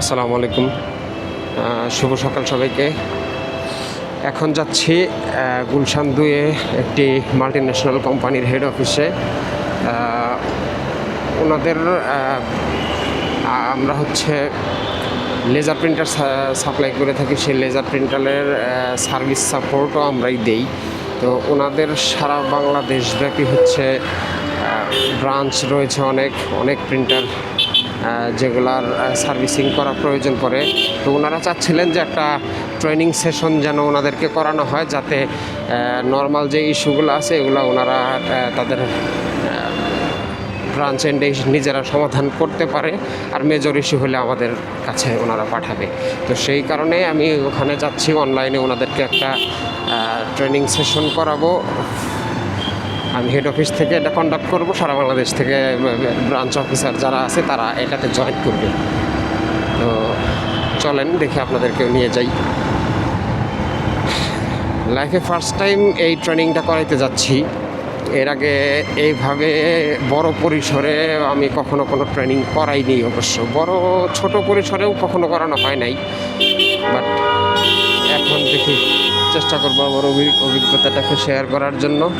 আসসালামু আলাইকুম। শুভ সকাল সবাইকে। এখন যাচ্ছি গুলশান দুয়ে একটি মাল্টি ন্যাশনাল কোম্পানির হেড অফিসে ওনাদের আমরা হচ্ছে লেজার প্রিন্টার সাপ্লাই করে থাকি। সেই লেজার প্রিন্টারের সার্ভিস সাপোর্টও আমরাই দেই। তো ওনাদের সারা বাংলাদেশব্যাপী হচ্ছে ব্রাঞ্চ রয়েছে অনেক অনেক প্রিন্টার যেগুলার সার্ভিসিং করা প্রয়োজন পড়ে। তো ওনারা চাচ্ছিলেন যে একটা ট্রেনিং সেশন যেন ওনাদেরকে করানো হয় যাতে নর্মাল যে ইস্যুগুলো আছে এগুলো ওনারা তাদের ব্রাঞ্চ এন্ডে নিজেরা সমাধান করতে পারে। আর মেজর ইস্যু হলে আমাদের কাছে ওনারা পাঠাবে। তো সেই কারণে আমি ওখানে যাচ্ছি অনলাইনে ওনাদেরকে একটা ট্রেনিং সেশন করাবো। আমি হেড অফিস থেকে এটা কন্ডাক্ট করব, সারা বাংলাদেশ থেকে ব্রাঞ্চ অফিসার যারা আছে তারা এটাতে জয়েন করবে। তো চলেন, দেখে আপনাদেরকেও নিয়ে যাই। লাইফে ফার্স্ট টাইম এই ট্রেনিংটা করাইতে যাচ্ছি। এর আগে এইভাবে বড় পরিসরে আমি কখনো কোনো ট্রেনিং করাইনি অবশ্য। বড়, ছোট পরিসরেও কখনো করানো হয় নাই। বাট এখন দেখি, চেষ্টা করব আমার অভি- অভিজ্ঞতাটাকে শেয়ার করার জন্য।